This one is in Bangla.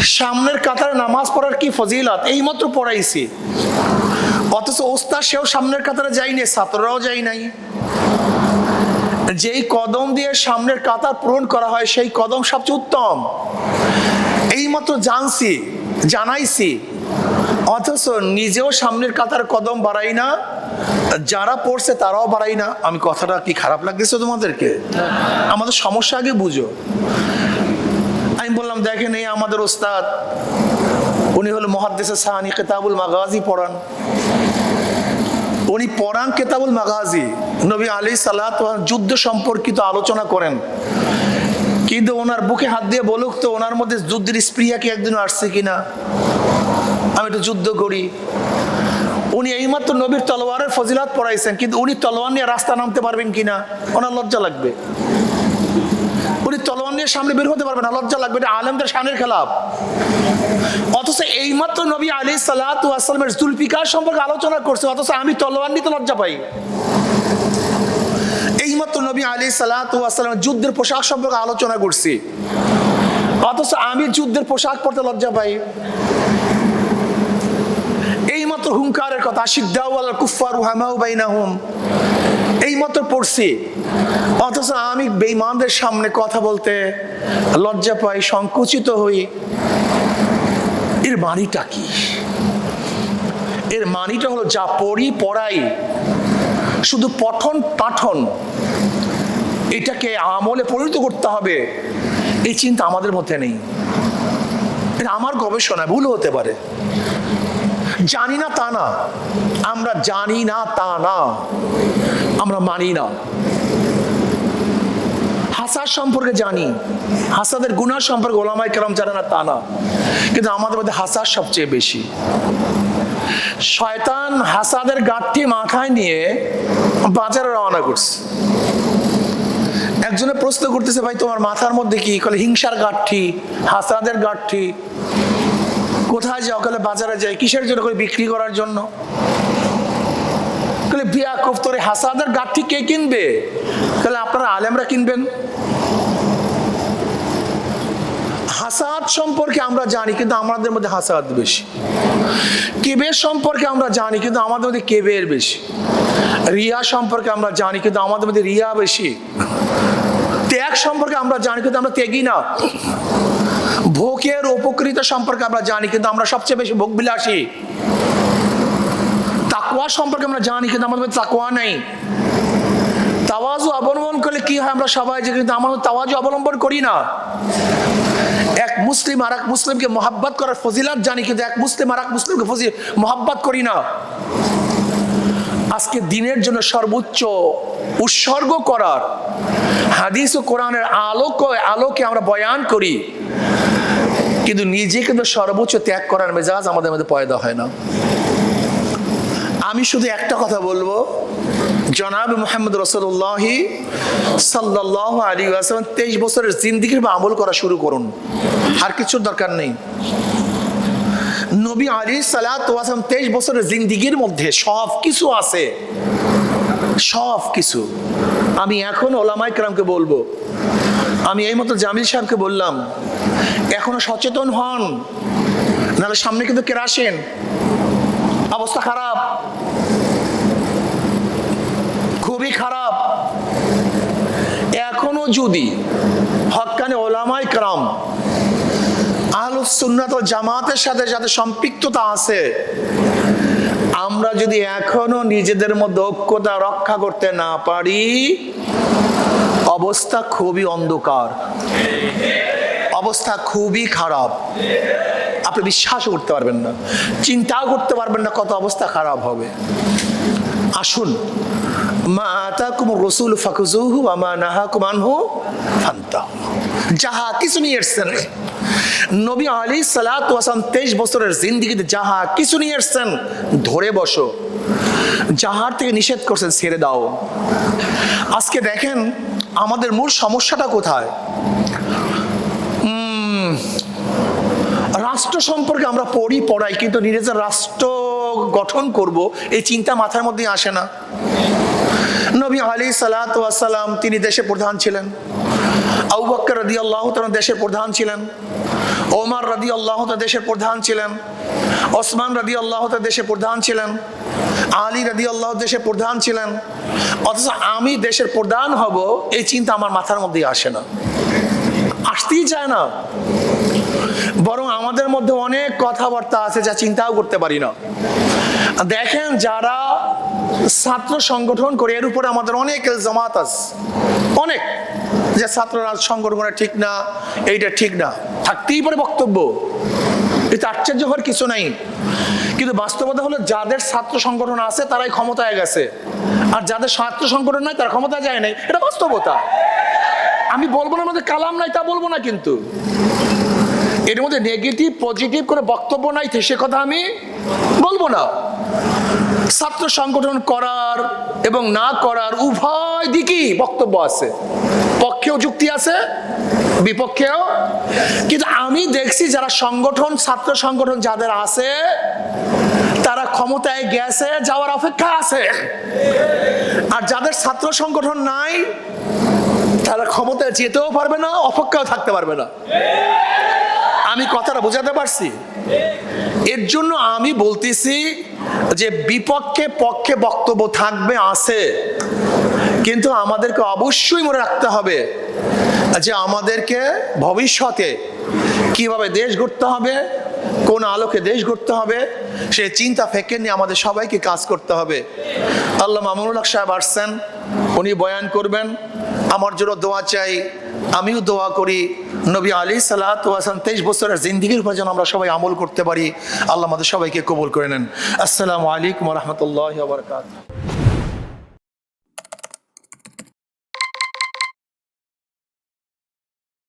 সামনের কাতারে নামাজ পড়ার কি ফজিলত? এইমাত্র পড়াইছি। অথচ ওস্তাদ সেও সামনের কাতারে যায়নি ছাত্ররাও যাই নাই। যেই কদম দিয়ে সামনের কাতার পূরণ করা হয়, সেই কদম সবচেয়ে উত্তম। এইমাত্র জানছি, জানাইছি। অথচ নিজেও সামনের কাতার কদম বাড়াই না, যারা পড়ছে তারাও বাড়াই না। আমি কথাটা কি খারাপ লাগতেছে তোমাদেরকে? আমাদের সমস্যা আগে বুঝো। বললাম দেখেন এই আমাদের ওস্তাদ উনি হলো মহাদ্দেশে সাহানি কেতাবুল মাগাজি পড়ান। উনি পড়ান কেতাবুল মাগাজি। নবী আলী সালাত যুদ্ধ সম্পর্কিত আলোচনা করেন। কিন্তু ওনার বুকে হাত দিয়ে বলুক তো, ওনার মধ্যে যুদ্ধের স্প্রিয়া কি একদিন আসছে কিনা? আমি একটু যুদ্ধ করি। উনি এইমাত্র নবীর তলোয়ারের ফজিলাত পড়াইছেন, কিন্তু উনি তলোয়ার নিয়ে রাস্তা নামতে পারবেন কিনা? ওনার লজ্জা লাগবে। উনি তলোয়ার নিয়ে সামনে বের হতে পারবেন না, লজ্জা লাগবে, এটা আলেমদের শানের খেলাফ অথচ এইমাত্র নবী আলী সালামের জুলফিকার সম্পর্কে আলোচনা করছে, অথচ আমি তলোয়ার নিতে লজ্জা পাই। এইমাত্র নবী আলী সালামের যুদ্ধের পোশাক সম্পর্কে আলোচনা করছি, অথচ আমি যুদ্ধের পোশাক পরতে লজ্জা পাই। এইমাত্র হুঙ্কারের কথা সিদ্দাউল কুফার হামাউ বাইনাহুম মতো পড়ছি। অথচ আমি বেঈমানদের সামনে কথা বলতে লজ্জা পাই, সংকুচিত হই। এর মানিটা কি? এর মানিটা হলো যা পড়ি, পড়াই। শুধু পঠন, পাঠন, এটাকে আমলে পরিণত করতে হবে। এই চিন্তা আমাদের মধ্যে নেই। এটা আমার গবেষণা ভুল হতে পারে। জানি না তা না। আমরা জানি না তা না। আমরা মানি না। হাসার সম্পর্কে জানি। হাসাদের গুনার সম্পর্কে ওলামাই কেরাম জানে না তা না। কিন্তু আমাদের মধ্যে হাসার সবচেয়ে বেশি। শয়তান হাসাদের গাঠটি মাথায় নিয়ে বাজারে রওনা করছে। একজনে প্রশ্ন করতেছে, ভাই, তোমার মাথার মধ্যে কি? কলে, হিংসার গাঠি হাসাদের গাঠি কোথায় যাও কলে বাজারে যাই কিসের জন্য করে বিক্রি করার জন্য? কলে বিয়া কফতরে হাসাদের গাঠি কে কিনবে? তাহলে আপনারা আলেমরা কিনবেন। হাসাদ সম্পর্কে আমরা জানি, কিন্তু আমাদের মধ্যে হাসাদ বেশি। কেবের সম্পর্কে আমরা জানি, কিন্তু আমাদের মধ্যে কেবের বেশি। রিয়া সম্পর্কে আমরা জানি, কিন্তু আমাদের মধ্যে রিয়া বেশি। ত্যাগ সম্পর্কে আমরা জানি, কিন্তু আমরা ত্যাগই না। ভোগের উপকৃত সম্পর্কে আমরা জানি, কিন্তু আমরা সবচেয়ে বেশি ভোগ বিলাসী তাকুয়া সম্পর্কে আমরা জানি, কিন্তু আমাদের তাকুয়া নেই। তাওয়াজু অবলম্বন করলে কি হয় আমরা সবাই যে, কিন্তু আমরা তাওয়াজু অবলম্বন করি না। এক মুসলিম আর এক মুসলিমকে মোহাব্বত করার ফজিলাত জানি, কিন্তু এক মুসলিম আর এক মুসলিমকে ফজি মোহাব্বত করি না। আজকে দিনের জন্য সর্বোচ্চ উৎসর্গ করার হাদিস ও কোরআনের আলোক, আলোকে আমরা বয়ান করি। কিন্তু নিজে কিন্তু সর্বোচ্চ ত্যাগ করার মেজাজ আমাদের মধ্যে পয়দা হয় না। আমি শুধু একটা কথা বলব, জনাব মোহাম্মদ রসুল্লাহি সাল্লাহ আলী আসলাম তেইশ বছরের জিন্দিগির বা আমল করা শুরু করুন, আর কিছুর দরকার নেই। নবী আলী সালাম তেইশ বছরের জিন্দিগির মধ্যে সব কিছু আছে সব কিছু আমি এখন ওলামাই কেরামকে বলব, আমি এই মতো জামিল সাহেবকে বললাম এখনও সচেতন হন। নাহলে সামনে কিন্তু কেরাসেন অবস্থা খারাপ। খুবই খারাপ। এখনও যদি হকানে ওলামাই কারাম, আহলুস জামাতের সাথে যাতে সম্পৃক্ততা আছে, আমরা যদি এখনও নিজেদের মধ্যে ঐক্যতা রক্ষা করতে না পারি, অবস্থা খুবই অন্ধকার। অবস্থা খুবই খারাপ। আপনি বিশ্বাসও করতে পারবেন না, চিন্তাও করতে পারবেন না কত অবস্থা খারাপ হবে। আসুন, মা আতাকুম রসুল ফাকুজুহু আমা নাহাকুম আনহু যাহা কিছু নিয়ে এসছেন, নবী আলী সালাত ওয়াসাম তেইশ বছরের জিন্দিগিতে যাহা কিছু নিয়ে এসছেন, ধরে বসো। যাহার থেকে নিষেধ করছেন, ছেড়ে দাও। আজকে দেখেন, আমাদের মূল সমস্যাটা কোথায়? রাষ্ট্র সম্পর্কে আমরা পড়ি, পড়াই, কিন্তু নিজেদের রাষ্ট্র গঠন করব, এই চিন্তা মাথার মধ্যে আসে না। নবী আলী সালাম তিনি দেশের প্রধান ছিলেন। আবু বক্কর রদি আল্লাহ দেশের প্রধান ছিলেন। ওমার রাদি আল্লাহ দেশের প্রধান ছিলেন। ওসমান রাদি আল্লাহ দেশের প্রধান ছিলেন। আলী রাদি আল্লাহ দেশের প্রধান ছিলেন। অথচ আমি দেশের প্রধান হব, এই চিন্তা আমার মাথার মধ্যে আসে না। আসতেই চায় না। বরং আমাদের মধ্যে অনেক কথাবার্তা আছে যা চিন্তাও করতে পারি না। দেখেন যারা ছাত্র সংগঠন করে, এর উপরে আমাদের অনেক জামাত আছে। অনেক। যে ছাত্ররা সংগঠন ঠিক না, এইটা ঠিক না। থাকতেই পারে বক্তব্য। এটা আশ্চর্য হওয়ার কিছু নাই। কিন্তু বাস্তবতা হলো যাদের ছাত্র সংগঠন আছে, তারাই ক্ষমতায় গেছে। আর যাদের ছাত্র সংগঠন নাই, তারা ক্ষমতা যায় নাই। এটা বাস্তবতা। আমি বলব না আমাদের কালাম নাই, তা বলব না কিন্তু। এর মধ্যে নেগেটিভ পজিটিভ করে বক্তব্য নাই সে কথা আমি বলব না। ছাত্র সংগঠন করার এবং না করার উভয় দিকই বক্তব্য আছে। পক্ষেও যুক্তি আছে, বিপক্ষেও। কিন্তু আমি দেখছি যারা সংগঠন, ছাত্র সংগঠন যাদের আছে, তারা ক্ষমতায় গেছে, যাওয়ার অপেক্ষা আছে। আর যাদের ছাত্র সংগঠন নাই, তারা ক্ষমতায় যেতেও পারবে না, অপেক্ষাও থাকতে পারবে না। আমি কথাটা বোঝাতে পারছি? এর জন্য আমি বলতেছি যে বিপক্ষে পক্ষে বক্তব্য থাকবে, আছে। কিন্তু আমাদেরকে অবশ্যই মনে রাখতে হবে যে আমাদেরকে ভবিষ্যতে কীভাবে দেশ গড়তে হবে, কোন আলোকে দেশ গড়তে হবে সে চিন্তা ফেকে নিয়ে আমাদের সবাইকে কাজ করতে হবে। আল্লাহ মামুনুল সাহেব আসছেন, উনি বয়ান করবেন, আমার জন্য দোয়া চাই, আমিও দোয়া করি। নবী আলী সালাম তেইশ বছরের জিন্দিগির উপর যেন আমরা সবাই আমল করতে পারি, আল্লাহ আমাদের সবাইকে কবুল করে নেন। আসসালামু আলাইকুম রহমতুল্লাহ বারকাত